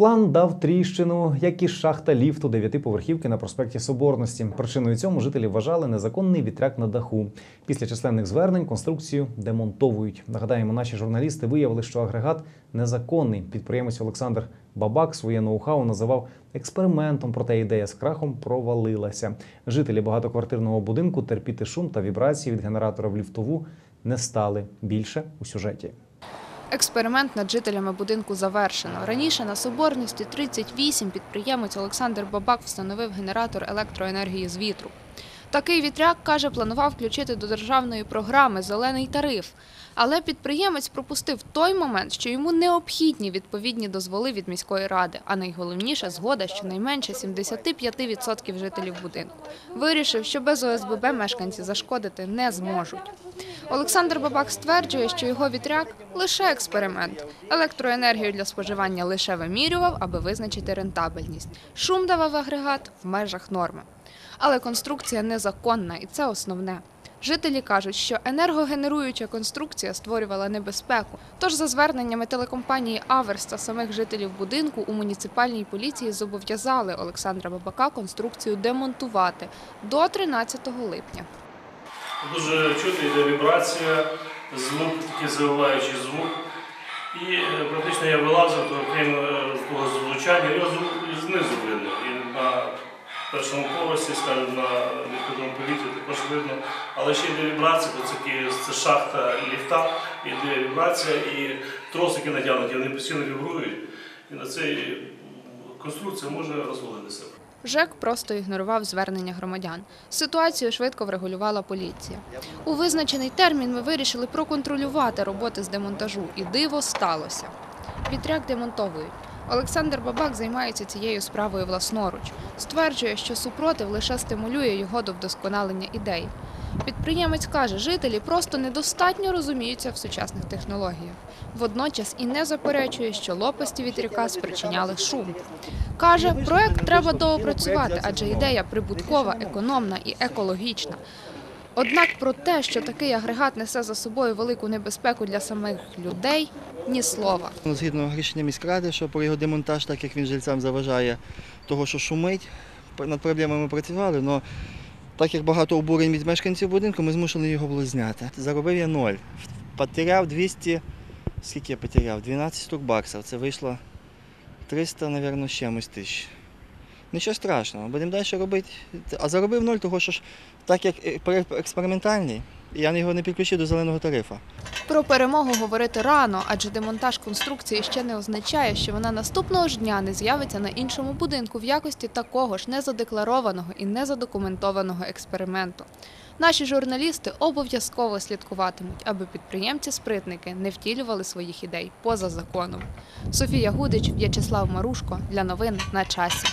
План дав тріщину, як і шахта ліфту дев'ятиповерхівки на проспекті Соборності. Причиною цьому жителі вважали незаконний вітряк на даху. Після численних звернень конструкцію демонтовують. Нагадаємо, наші журналісти виявили, що агрегат незаконний. Підприємець Олександр Бабак своє ноу-хау називав експериментом, проте ідея з крахом провалилася. Жителі багатоквартирного будинку терпіти шум та вібрації від генератора в ліфтову не стали. Більше у сюжеті. Експеримент над жителями будинку завершено. Раніше на Соборності 38 підприємець Олександр Бабак встановив генератор електроенергії з вітру. Такий вітряк, каже, планував включити до державної програми Зелений тариф. Але підприємець пропустив той момент, що йому необхідні відповідні дозволи від міської ради, а найголовніше згода щонайменше 75% жителів будинку. Вирішив, що без ОСББ мешканці зашкодити не зможуть. Олександр Бабак стверджує, що його вітряк лише експеримент. Електроенергію для споживання лише вимірював, аби визначити рентабельність. Шум давав агрегат в межах норми. Але конструкція незаконна, і це основне. Жителі кажуть, що енергогенеруюча конструкція створювала небезпеку. Тож, за зверненнями телекомпанії Аверс та самих жителів будинку у муніципальній поліції зобов'язали Олександра Бабака конструкцію демонтувати до 13 липня. Дуже чути йде вібрація, звук, такий завиваючий звук. І е, практично я вилазив, то крім е, того звучання, його знизу видно. Першому поверсі, скажімо, на відкритому повітрі також видно. Але ще йде вібрація, бо це, це шахта ліфта, йде вібрація і тросики натягнуті, вони постійно вібрують. І на цей конструкція може розвалитися. ЖЕК просто ігнорував звернення громадян. Ситуацію швидко врегулювала поліція. У визначений термін ми вирішили проконтролювати роботи з демонтажу, і диво сталося. Вітряк демонтовують. Олександр Бабак займається цією справою власноруч. Стверджує, що супротив лише стимулює його до вдосконалення ідей. Підприємець каже, жителі просто недостатньо розуміються в сучасних технологіях. Водночас і не заперечує, що лопасті вітряка спричиняли шум. Каже, проект треба доопрацювати, адже ідея прибуткова, економна і екологічна. Однак про те, що такий агрегат несе за собою велику небезпеку для самих людей, ні слова. Ну, Згідно рішення міськради, що про його демонтаж, так як він жильцям заважає того, що шумить, над проблемами працювали, але так як багато обурень від мешканців будинку, ми змушені його було зняти. Заробив я ноль. Потеряв 200, скільки я потеряв? 12 штук баксів. Це вийшло 300, мабуть, чимось тисяч. Нічого страшного, будемо далі робити. А заробив ноль, тому що ж, так як е, експериментальний, я його не підключив до зеленого тарифу. Про перемогу говорити рано, адже демонтаж конструкції ще не означає, що вона наступного ж дня не з'явиться на іншому будинку в якості такого ж незадекларованого і незадокументованого експерименту. Наші журналісти обов'язково слідкуватимуть, аби підприємці-спритники не втілювали своїх ідей поза законом. Софія Гудич, В'ячеслав Марушко для новин на часі.